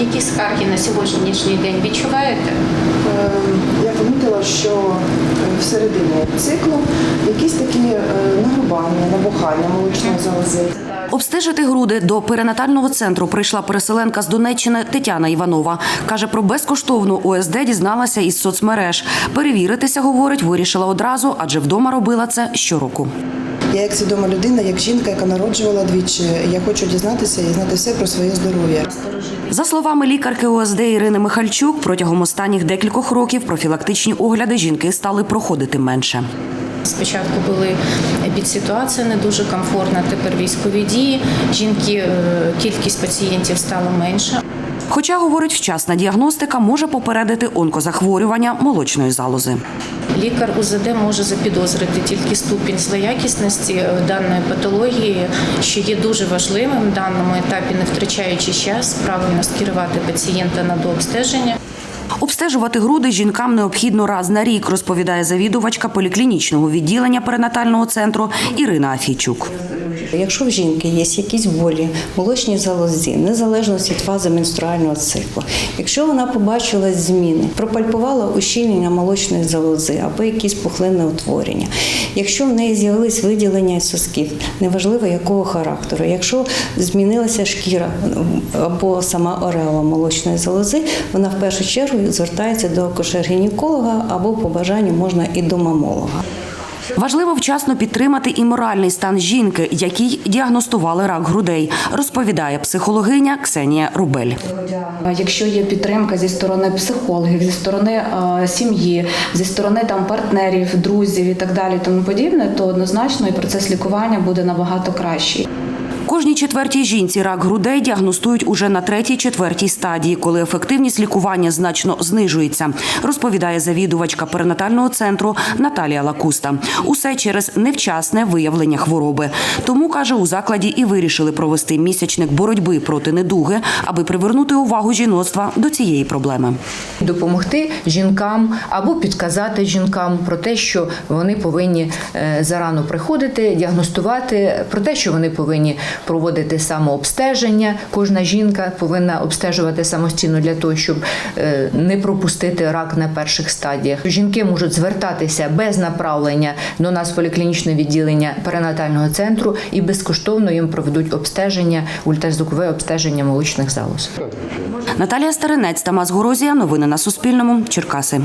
Які скарги на сьогоднішній день відчуваєте? Е, Я помітила, що е, всередині циклу якісь такі е, нагрубання, набухання молочної залози. Обстежити груди до перинатального центру прийшла переселенка з Донеччини Тетяна Іванова. Каже, про безкоштовну ОСД дізналася із соцмереж. Перевіритися, говорить, вирішила одразу, адже вдома робила це щороку. Я як свідома людина, як жінка, яка народжувала двічі, я хочу дізнатися і знати все про своє здоров'я. За словами лікарки ОСД Ірини Михальчук, протягом останніх декількох років профілактичні огляди жінки стали проходити менше. Спочатку були під ситуація не дуже комфортна, тепер військові дії. Жінки е, кількість пацієнтів стала менша. Хоча, говорить, вчасна діагностика може попередити онкозахворювання молочної залози. Лікар УЗД може запідозрити тільки ступінь злоякісності е, даної патології, що є дуже важливим в даному етапі, не втрачаючи час, правильно скерувати пацієнта на дообстеження. Обстежувати груди жінкам необхідно раз на рік, розповідає завідувачка поліклінічного відділення перинатального центру Ірина Афійчук. Якщо в жінки є якісь болі, молочній залозі, незалежно від фази менструального циклу, якщо вона побачила зміни, пропальпувала ущільнення молочної залози або якісь пухлинне утворення, якщо в неї з'явились виділення сосків, неважливо якого характеру, якщо змінилася шкіра або сама ореола молочної залози, вона в першу чергу звертається до акушер-гінеколога або по бажанню можна і до мамолога. Важливо вчасно підтримати і моральний стан жінки, якій діагностували рак грудей, розповідає психологиня Ксенія Рубель. Якщо є підтримка зі сторони психологів, зі сторони е, сім'ї, зі сторони там партнерів, друзів і так далі, тому подібне, то однозначно і процес лікування буде набагато кращий. Кожній четвертій жінці рак грудей діагностують уже на третій-четвертій стадії, коли ефективність лікування значно знижується, розповідає завідувачка перинатального центру Наталія Лакуста. Усе через невчасне виявлення хвороби. Тому каже, у закладі і вирішили провести місячник боротьби проти недуги, аби привернути увагу жіноцтва до цієї проблеми. допомогти жінкам або підказати жінкам про те, що вони повинні е, зарано приходити, діагностувати, про те, що вони повинні проводити самообстеження. Кожна жінка повинна обстежувати самостійно для того, щоб е, не пропустити рак на перших стадіях. Жінки можуть звертатися без направлення до нас в поліклінічне відділення перинатального центру і безкоштовно їм проведуть обстеження, ультразвукове обстеження молочних залоз. Наталія Старинець, Тамас Горозія. Новини на Суспільному. Черкаси.